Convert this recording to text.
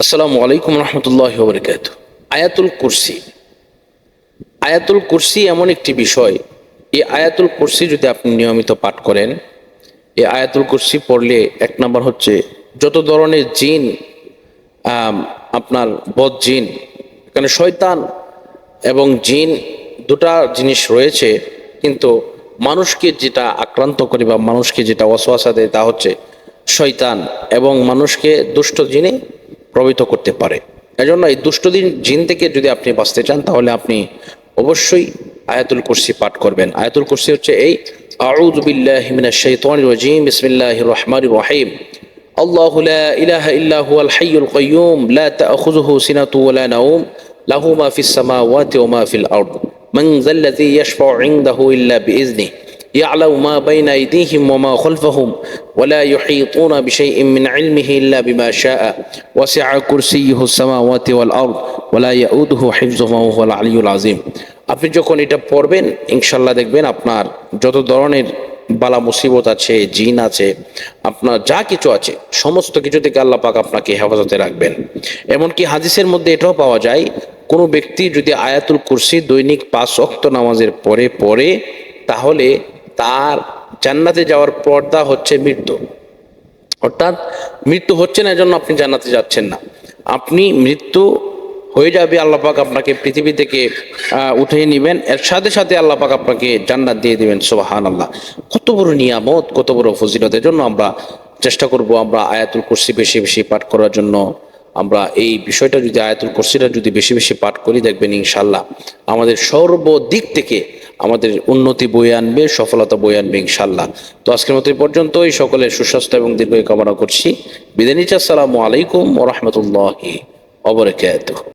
আসসালামু আলাইকুম রহমতুল্লাহ বরকাত আয়াতুল কুরসি। আয়াতুল কুরসি এমন একটি বিষয়, এই আয়াতুল কুরসি যদি আপনি নিয়মিত পাঠ করেন, এই আয়াতুল কুরসি পড়লে এক নম্বর হচ্ছে যত ধরনের জিন আপনার বদ জিন, এখানে শয়তান এবং জিন দুটা জিনিস রয়েছে, কিন্তু মানুষকে যেটা আক্রান্ত করে বা মানুষকে যেটা অসহাসা দেয় তা হচ্ছে শয়তান এবং মানুষকে দুষ্ট জিনে প্রভাবিত করতে পারে এজন্য এই দুষ্ট দিন জিন থেকে যদি আপনি বাঁচতে চান তাহলে আপনি অবশ্যই আয়াতুল কুরসি পাঠ করবেন আয়াতুল কুরসি হচ্ছে এই আউযু বিল্লাহি মিনাশ শাইতানির রাজিম বিসমিল্লাহির রহমানির রহিম الله لا إله إلا هو الحي القيوم لا تأخذه سنة ولا نوم له ما في السماوات وما في الأرض من ذا الذي يشفع عنده إلا بإذنه يعلم ما بين أيديهم وما خلفهم ولا يحيطون بشيء من علمه إلا بما شاء وسع كرسيه السماوات والأرض ولا يؤوده حفظهما وهو العلي العظيم আপনি যখন এটা পড়বেন ইনশাল্লাহ দেখবেন আপনার যত ধরনের বালা মুসিবত আছে জিন আছে আপনার যা কিছু আছে সমস্ত কিছু থেকে আল্লাহ পাক আপনাকে হেফাজতে রাখবেন এমনকি হাদিসের মধ্যে এটাও পাওয়া যায় কোনো ব্যক্তি যদি আয়াতুল কুরসি দৈনিক পাঁচ অক্ত নামাজের পরে পড়ে তাহলে তার জান্নাতে যাওয়ার পর্দা হচ্ছে মৃত্যু। অর্থাৎ মৃত্যু হচ্ছে না, এজন্য আপনি জান্নাতে যাচ্ছেন না। আপনি মৃত্যু হয়ে যাবে, আল্লাহ পাক আপনাকে পৃথিবী থেকে উঠিয়ে নেবেন। এর সাথে সাথে আল্লাহ পাক আপনাকে জান্নাত দিয়ে দিবেন সোবাহান আল্লাহ কত বড় নিয়ামত, কত বড় ফজিলতের জন্য আমরা চেষ্টা করব আমরা আয়াতুল কুরসি বেশি বেশি পাঠ করার জন্য আমরা এই বিষয়টা যদি আয়াতুল কুরসিটা যদি বেশি বেশি পাঠ করি, দেখবেন ইনশাল্লাহ আমাদের সর্বদিক থেকে আমাদের উন্নতি বয়ে আনবে, সফলতা বয়ে আনবে ইনশাল্লাহ তো আজকের মতো এই পর্যন্তই। সকলের সুস্বাস্থ্য এবং দীর্ঘ কামনা করছি। বিদায় নিচ্ছি। আসসালামু আলাইকুম ও রহমতুল্লাহি অবরাকাতুহ